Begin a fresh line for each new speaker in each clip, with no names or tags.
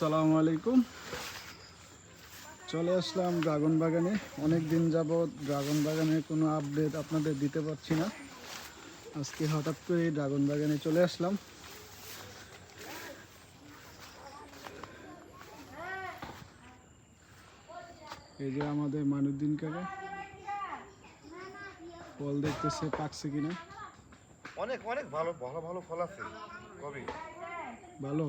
আসসালামু আলাইকুম। চলে আসলাম ড্রাগন বাগানে। অনেক দিন যাবৎ ড্রাগন বাগানে কোনো আপডেট আপনাদের দিতে পারছি না। আজকে হঠাৎ করে ড্রাগন বাগানে চলে আসলাম। এই যে আমাদের মানুদ্দিন কাকা। ফল দেখতেছে পাকছে কিনা?
অনেক অনেক ভালো ভালো ভালো ফল আছে। কবি।
ভালো?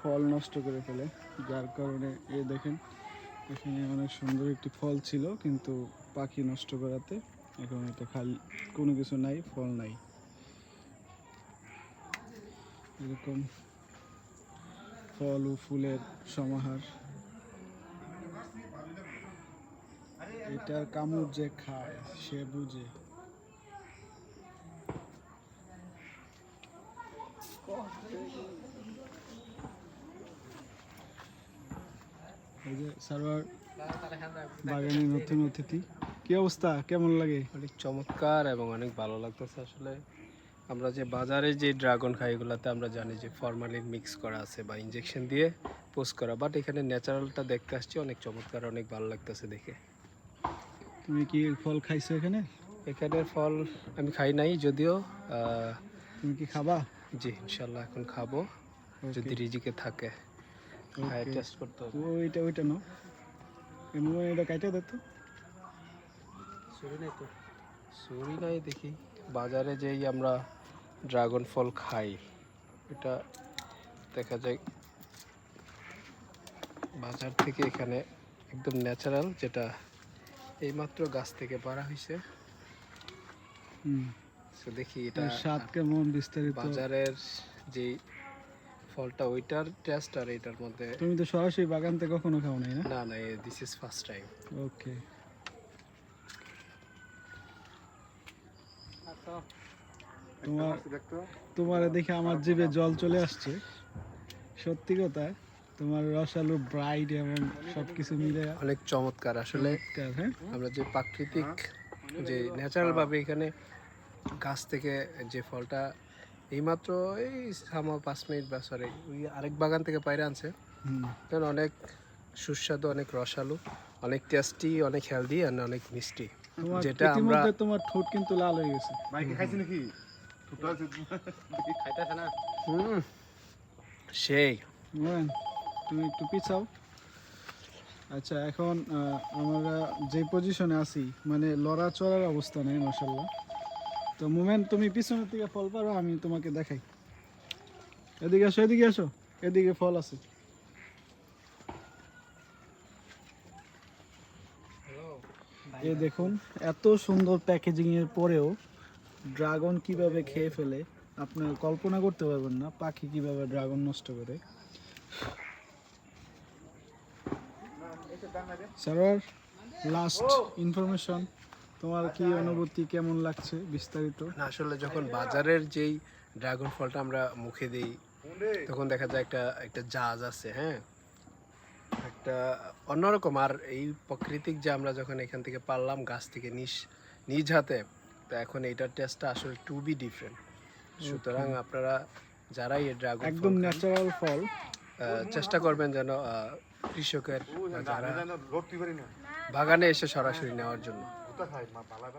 ফল নষ্ট করে ফেলে। যার কারণে এ দেখেন, এখানে অনেক সুন্দর একটি ফল ছিল, কিন্তু পাখি নষ্ট করাতে এখন এটা খালি কোনো কিছু নাই, ফল নাই। এরকম ফল ও ফুলের সমাহার। এটার কামড় যে খায়, সে বুঝে। এই যে সার্ভার বাগানের নতুন অতিথি। কি অবস্থা? কেমন লাগে?
অনেক চমৎকার এবং অনেক ভালো লাগতেছে আসলে। আমরা যে বাজারে যে ড্রাগন খাই এগুলাতে আমরা জানি যে ফরমালিন মিক্স করা আছে বা ইনজেকশন দিয়ে পোস্ট করা। বাট এখানে ন্যাচারালটা দেখতে আসছি অনেক চমৎকার অনেক ভালো লাগতেছে দেখে।
তুমি কি ফল খাইছো এখানে?
এখানের ফল আমি খাই নাই যদিও
তুমি কি খাবা?
জি ইনশাল্লাহ এখন খাব যদি রিজিকে থাকে. টেস্ট করতে হবে।
ওইটা ওইটা নাও। এমন এটা কাইটা দেখতো
সুরি নাই তো। সুরি নাই দেখি। বাজারে যেই আমরা ড্রাগন ফল খাই এটা দেখা যায় বাজার থেকে এখানে একদম ন্যাচারাল যেটা এইমাত্র গাছ থেকে পারা হয়েছে
হুম।
তো দেখি এটা
স্বাদ কেমন বিস্তারিত?
বাজারের যে ফলটা ওইটার টেস্ট আর এটার মধ্যে।
তুমি তো সরাসরি বাগান থেকে কখনো খাও নাই না
না না this is first time
okay তোমার তোমার দেখে আমার জিভে জল চলে আসছে। সত্যি কথা তোমার রসালো ব্রাইট এবং সবকিছু মিলে
অনেক চমৎকার। আসলে
হ্যাঁ?
আমরা যে প্রাকৃতিক যে ন্যাচারাল ভাবে এখানে গাছ থেকে যে ফলটা এইমাত্র এই সামা পাঁচ মিনিট বা সরি ওই আরেক বাগান থেকে পাইরে আনছে।
হুম।
কারণ অনেক সুস্বাদু অনেক রসালো অনেক টেস্টি অনেক হেলদি আর অনেক মিষ্টি। যেটা আমরা
তোমার ঠোঁট কিন্তু লাল হয়ে গেছে।
মাইকে খাইছি নাকি? ছোট না।
হুম সেই।
তুমি একটু পিছাও। আচ্ছা এখন আহ, আমরা যে পজিশনে আছি মানে লড়াচড়ার অবস্থা নেই মাসাল্লাহ তো মুমেন্ট তুমি পিছনের দিকে ফল পারো, আমি তোমাকে দেখাই। এদিকে আসো এদিকে আসো, এদিকে ফল আছে। এই দেখুন, এত সুন্দর প্যাকেজিং এর পরেও ড্রাগন কীভাবে খেয়ে ফেলে, আপনার কল্পনা করতে পারবেন না, পাখি কীভাবে ড্রাগন নষ্ট করে। স্যার লাস্ট ইনফরমেশন তোমার কি অনুভূতি কেমন লাগছে বিস্তারিত?
না আসলে যখন বাজারের যেই ড্রাগন ফলটা আমরা মুখে দিই তখন দেখা যায় একটা একটা জাজ আছে হ্যাঁ? একটা অন্যরকম। আর এই প্রাকৃতিক যে আমরা যখন এখান থেকে পারলাম গাছ থেকে নিজ নিজ হাতে তো এখন এইটার টেস্টটা আসলে টু বি ডিফারেন্ট সুতরাং আপনারা যারাই এই ড্রাগন
একদম ন্যাচারাল ফল।
চেষ্টা করবেন যেন আহ, কৃষকের যারা বাগানে এসে সরাসরি নেওয়ার জন্য।
ওটা খাই মা পালা